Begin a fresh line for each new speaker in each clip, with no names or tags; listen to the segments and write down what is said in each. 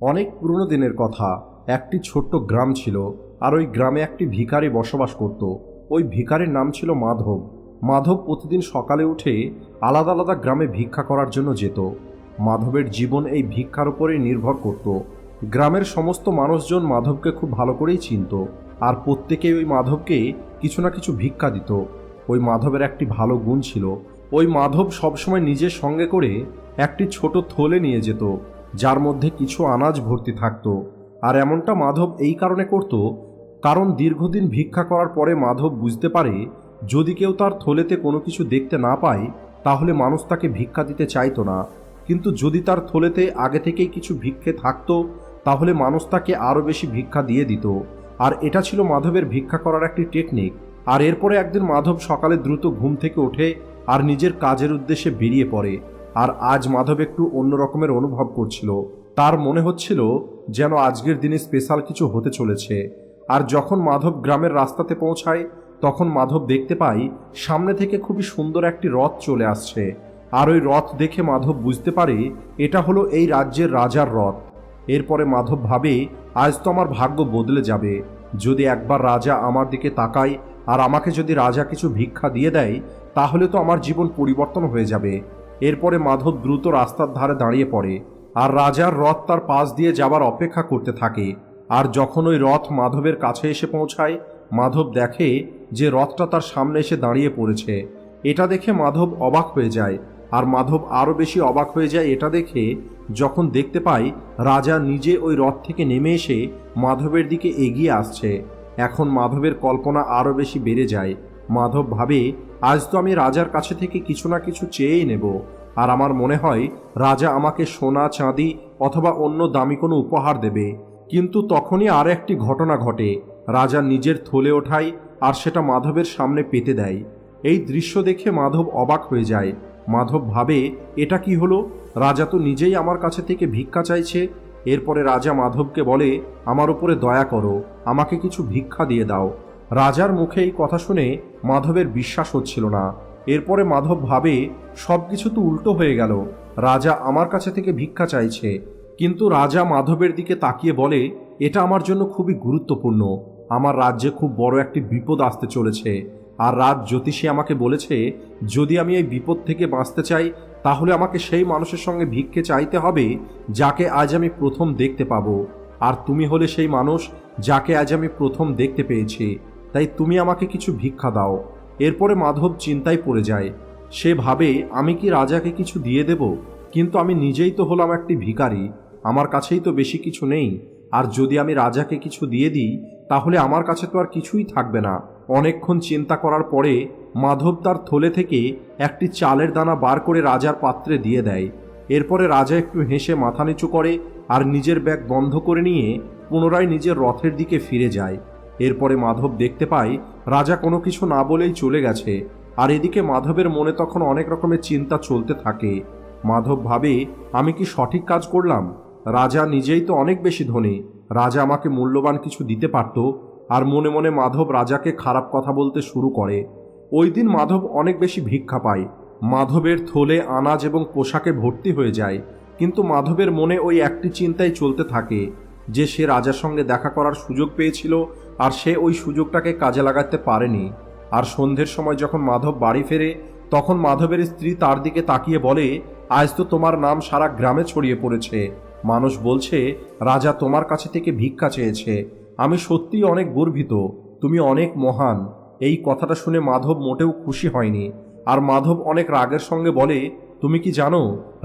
অনেক পুরনো দিনের কথা। একটি ছোট্ট গ্রাম ছিল, আর ওই গ্রামে একটি ভিখারি বসবাস করত। ওই ভিখারির নাম ছিল মাধব। মাধব প্রতিদিন সকালে উঠে আলাদা আলাদা গ্রামে ভিক্ষা করার জন্য যেত। মাধবের জীবন এই ভিক্ষার উপরেই নির্ভর করত। গ্রামের সমস্ত মানুষজন মাধবকে খুব ভালো করেই চিনত, আর প্রত্যেকেই ওই মাধবকে কিছু না কিছু ভিক্ষা দিত। ওই মাধবের একটি ভালো গুণ ছিল। ওই মাধব সবসময় নিজের সঙ্গে করে একটি ছোট থলে নিয়ে যেত। যার মধ্যে কিছু আনাজ ভর্তি থাকত। আর এমনটা মাধব এই কারণে করত, কারণ দীর্ঘদিন ভিক্ষা করার পরে মাধব বুঝতে পারে, যদি কেউ তার থলেতে কোনো কিছু দেখতে না পায়, তাহলে মানুষ তাকে ভিক্ষা দিতে চাইতো না। কিন্তু যদি তার থলেতে আগে থেকেই কিছু ভিক্ষে থাকতো, তাহলে মানুষ তাকে আরও বেশি ভিক্ষা দিয়ে দিত। আর এটা ছিল মাধবের ভিক্ষা করার একটি টেকনিক আর এরপরে একদিন মাধব সকালে দ্রুত ঘুম থেকে ওঠে আর নিজের কাজের উদ্দেশ্যে বেরিয়ে পড়ে। আর আজ মাধব একটু অন্য রকমের অনুভব করছিল। তার মনে হচ্ছিল যেন আজকের দিনে স্পেশাল কিছু হতে চলেছে। আর যখন মাধব গ্রামের রাস্তাতে পৌঁছায়, তখন মাধব দেখতে পাই সামনে থেকে খুবই সুন্দর একটি রথ চলে আসছে। আর ওই রথ দেখে মাধব বুঝতে পারে এটা হলো এই রাজ্যের রাজার রথ। এরপরে মাধব ভাবে, আজ তো আমার ভাগ্য বদলে যাবে। যদি একবার রাজা আমার দিকে তাকায় আর আমাকে যদি রাজা কিছু ভিক্ষা দিয়ে দেয়, তাহলে তো আমার জীবন পরিবর্তন হয়ে যাবে। এরপরে মাধব দ্রুত রাস্তার ধারে দাঁড়িয়ে পড়ে আর রাজার রথ তার পাশ দিয়ে যাবার অপেক্ষা করতে থাকে। আর যখন ওই রথ মাধবের কাছে এসে পৌঁছায়, মাধব দেখে যে রথটা তার সামনে এসে দাঁড়িয়ে পড়েছে। এটা দেখে মাধব অবাক হয়ে যায়। আর মাধব আরও বেশি অবাক হয়ে যায় এটা দেখে যখন দেখতে পাই রাজা নিজে ওই রথ থেকে নেমে এসে মাধবের দিকে এগিয়ে আসছে। এখন মাধবের কল্পনা আরও বেশি বেড়ে যায়। মাধব ভাবে, আজ তো আমি রাজার কাছে থেকে কিছু না কিছু চেয়েই নেব। আর আমার মনে হয়, রাজা আমাকে সোনা, চাঁদি অথবা অন্য দামি কোনো উপহার দেবে। কিন্তু তখনই আর একটি ঘটনা ঘটে। রাজা নিজের থলে ওঠায় আর সেটা মাধবের সামনে পেতে দেয়। এই দৃশ্য দেখে মাধব অবাক হয়ে যায়। মাধব ভাবে, এটা কি হলো? রাজা তো নিজেই আমার কাছে থেকে ভিক্ষা চাইছে। এরপরে রাজা মাধবকে বলে, আমার উপরে দয়া করো। আমাকে কিছু ভিক্ষা দিয়ে দাও। রাজার মুখে এই কথা শুনে মাধবের বিশ্বাস হচ্ছিল না। এরপরে মাধব ভাবে সব কিছু তো উল্টো হয়ে গেল। রাজা আমার কাছে থেকে ভিক্ষা চাইছে। কিন্তু রাজা মাধবের দিকে তাকিয়ে বলে, এটা আমার জন্য খুবই গুরুত্বপূর্ণ। আমার রাজ্যে খুব বড় একটি বিপদ আসতে চলেছে। আর রাজ জ্যোতিষী আমাকে বলেছে, যদি আমি এই বিপদ থেকে বাঁচতে চাই, তাহলে আমাকে সেই মানুষের সঙ্গে ভিক্ষে চাইতে হবে, যাকে আজ আমি প্রথম দেখতে পাবো। আর তুমি হলে সেই মানুষ, যাকে আজ আমি প্রথম দেখতে পেয়েছি। তাই তুমি আমাকে কিছু ভিক্ষা দাও। এরপরে মাধব চিন্তায় পড়ে যায়। সে ভাবে, আমি কি রাজাকে কিছু দিয়ে দেব? কিন্তু আমি নিজেই তো হলাম একটি ভিখারি। আমার কাছেই তো বেশি কিছু নেই। আর যদি আমি রাজাকে কিছু দিয়ে দিই, তাহলে আমার কাছে তো আর কিছুই থাকবে না। অনেকক্ষণ চিন্তা করার পরে, মাধব তার থলে থেকে একটি চালের দানা বার করে রাজার পাত্রে দিয়ে দেয়। এরপরে রাজা একটু হেসে মাথা নিচু করে আর নিজের ব্যাগ বন্ধ করে নিয়ে পুনরায় নিজের রথের দিকে ফিরে যায়। এরপরে মাধব দেখতে পায়, রাজা কোনো কিছু না বলেই চলে গেছে। আর এদিকে মাধবের মনে তখন অনেক রকমের চিন্তা চলতে থাকে। মাধব ভাবে, আমি কি সঠিক কাজ করলাম? রাজা নিজেই তো অনেক বেশি ধনী। রাজা আমাকে মূল্যবান কিছু দিতে পারত। আর মনে মনে মাধব রাজাকে খারাপ কথা বলতে শুরু করে। ওই দিন মাধব অনেক বেশি ভিক্ষা পায়। মাধবের থলে, আনাজ এবং পোশাকে ভর্তি হয়ে যায়। কিন্তু মাধবের মনে ওই একটি চিন্তাই চলতে থাকে। যে সে রাজার সঙ্গে দেখা করার সুযোগ পেয়েছিল আর সে ওই সুযোগটাকে কাজে লাগাতে পারেনি। আর সন্ধ্যের সময় যখন মাধব বাড়ি ফেরে, তখন মাধবের স্ত্রী তার দিকে তাকিয়ে বলে, আজ তো তোমার নাম সারা গ্রামে ছড়িয়ে পড়েছে। মানুষ বলছে, রাজা তোমার কাছে থেকে ভিক্ষা চেয়েছে। আমি সত্যিই অনেক গর্বিত। তুমি অনেক মহান। এই কথাটা শুনে মাধব মোটেও খুশি হয়নি। আর মাধব অনেক রাগের সঙ্গে বলে তুমি কি জানো,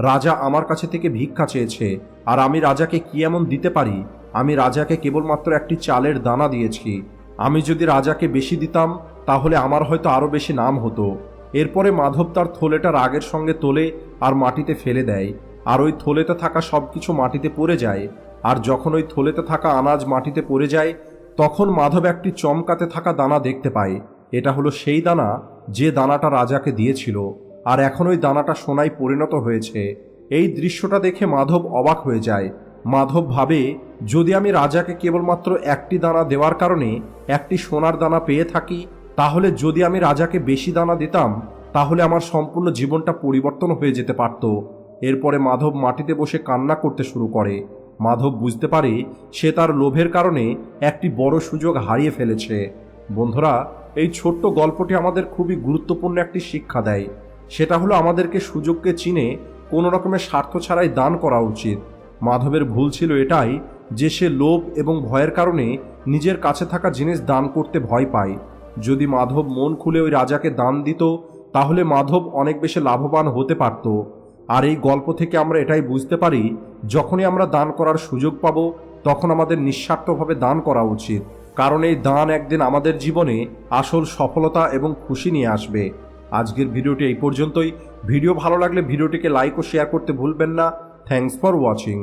রাজা আমার কাছে থেকে ভিক্ষা চেয়েছে, আর আমি রাজাকে কি এমন দিতে পারি? আমি রাজাকে কেবলমাত্র একটি চালের দানা দিয়েছি। আমি যদি রাজাকে বেশি দিতাম, তাহলে আমার হয়তো আরও বেশি নাম হতো। এরপরে মাধব তার থলেটা রাগের সঙ্গে তোলে আর মাটিতে ফেলে দেয়, আর ওই থলেতে থাকা সব কিছু মাটিতে পড়ে যায়, আর যখন ওই থলেতে থাকা আনাজ মাটিতে পড়ে যায়, তখন মাধব একটি চমকাতে থাকা দানা দেখতে পায়। এটা হলো সেই দানা যে দানাটা রাজাকে দিয়েছিল। আর এখন ওই দানাটা সোনায় পরিণত হয়েছে। এই দৃশ্যটা দেখে মাধব অবাক হয়ে যায়। মাধব ভাবে, যদি আমি রাজাকে কেবলমাত্র একটি দানা দেওয়ার কারণে একটি সোনার দানা পেয়ে থাকি, তাহলে যদি আমি রাজাকে বেশি দানা দিতাম, তাহলে আমার সম্পূর্ণ জীবনটা পরিবর্তন হয়ে যেতে পারত। এরপরে মাধব মাটিতে বসে কান্না করতে শুরু করে। মাধব বুঝতে পারে, সে তার লোভের কারণে একটি বড় সুযোগ হারিয়ে ফেলেছে। বন্ধুরা, এই ছোট্ট গল্পটি আমাদের খুবই গুরুত্বপূর্ণ একটি শিক্ষা দেয়। সেটা হলো আমাদেরকে সুযোগকে চিনে কোনো রকমের স্বার্থ ছাড়াই দান করা উচিত। মাধবের ভুল ছিল এটাই যে সে লোভ এবং ভয়ের কারণে নিজের কাছে থাকা জিনিস দান করতে ভয় পায়। যদি মাধব মন খুলে ওই রাজাকে দান দিত, তাহলে মাধব অনেক বেশি লাভবান হতে পারত। আর এই গল্প থেকে আমরা এটাই বুঝতে পারি, যখনই আমরা দান করার সুযোগ পাব, তখন আমাদের নিঃস্বার্থভাবে দান করা উচিত। কারণ এই দান একদিন আমাদের জীবনে আসল সফলতা এবং খুশি নিয়ে আসবে। আজকের ভিডিওটি এই পর্যন্তই। ভিডিও ভালো লাগলে ভিডিওটিকে লাইক ও শেয়ার করতে ভুলবেন না। Thanks for watching